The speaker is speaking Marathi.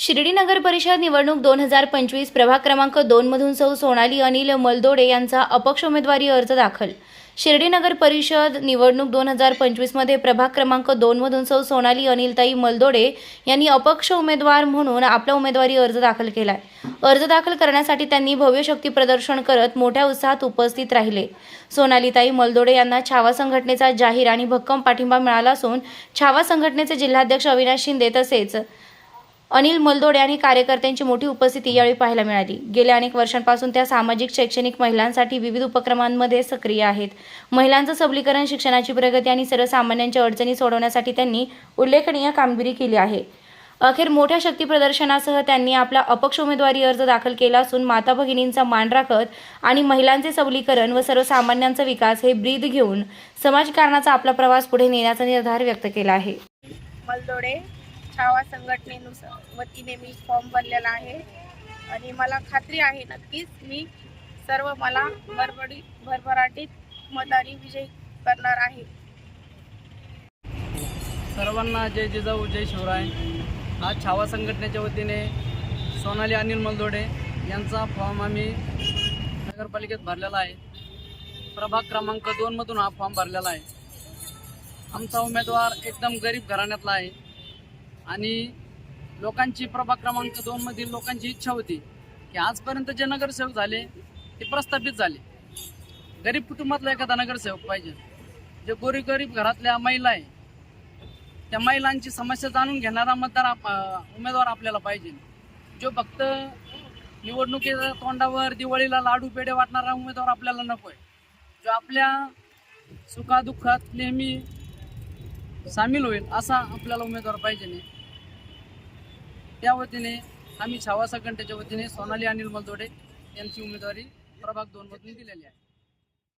शिर्डी नगर परिषद निवडणूक दोन हजार पंचवीस प्रभाग क्रमांक दोन मधून सौ सोनाली अनिल मलदोडे यांचा अपक्ष उमेदवारी अर्ज दाखल. शिर्डी नगर परिषद निवडणूक दोन हजार पंचवीसमध्ये प्रभाग क्रमांक दोन मधून सौ सोनाली अनिलताई मलदोडे यांनी अपक्ष उमेदवार म्हणून आपला उमेदवारी अर्ज दाखल केलाय. अर्ज दाखल करण्यासाठी त्यांनी भव्य शक्ती प्रदर्शन करत मोठ्या उत्साहात उपस्थित राहिले. सोनालीताई मलदोडे यांना छावा संघटनेचा जाहीर आणि भक्कम पाठिंबा मिळाला असून छावा संघटनेचे जिल्हाध्यक्ष अविनाश शिंदे तसेच अनिल मलदोडे आणि कार्यकर्त्यांची मोठी उपस्थिती यावेळी पाहायला मिळाली. गेल्या अनेक वर्षांपासून त्या सामाजिक शैक्षणिक महिलांसाठी विविध उपक्रमांमध्ये सक्रिय आहेत. महिलांचं सबलीकरण शिक्षणाची प्रगती आणि सर्वसामान्यांच्या अडचणी सोडवण्यासाठी त्यांनी उल्लेखनीय कामगिरी केली आहे. अखेर मोठ्या शक्ती प्रदर्शनासह त्यांनी आपला अपक्ष उमेदवारी अर्ज दाखल केला असून माता भगिनींचा मान राखत आणि महिलांचे सबलीकरण व सर्वसामान्यांचा विकास हे ब्रीद घेऊन समाजकारणाचा आपला प्रवास पुढे नेण्याचा निर्धार व्यक्त केला आहे. मलदोडे छावा संघटनेनुसार वतीने मी फॉर्म भरलेला आहे. आणि मला खात्री आहे नक्कीच मी सर्व मला भरभडी भरभराटीत मताने विजय करणार आहे. सर्वांना जय जिजाऊ जय शिवराय. आज छावा संघटनेच्या वतीने सोनाली अनिल मलदोडे यांचा फॉर्म आम्ही नगरपालिकेत भरलेला आहे. प्रभाग क्रमांक दोनमधून हा फॉर्म भरलेला आहे. आमचा उमेदवार एकदम गरीब घराण्यातला आहे. आणि लोकांची प्रभाग क्रमांक दोनमधील लोकांची इच्छा होती की आजपर्यंत जे नगरसेवक झाले ते प्रस्थापित झाले. गरीब कुटुंबातला एखादा नगरसेवक पाहिजे. जे गोरी गरीब घरातल्या महिला आहे त्या महिलांची समस्या जाणून घेणारा मतदार आप- उमेदवार आपल्याला पाहिजे. जो फक्त निवडणुकीच्या तोंडावर दिवाळीला लाडू पेढे वाटणारा उमेदवार आपल्याला नको आहे. जो आपल्या सुखादुःखात नेहमी सामील होईल असा आपल्याला उमेदवार पाहिजे नाही. त्या वतीने आम्ही छावा संघटनेच्या वतीने सोनाली अनिल मलदोडे यांची उमेदवारी प्रभाग दोनमधून दिलेली आहे.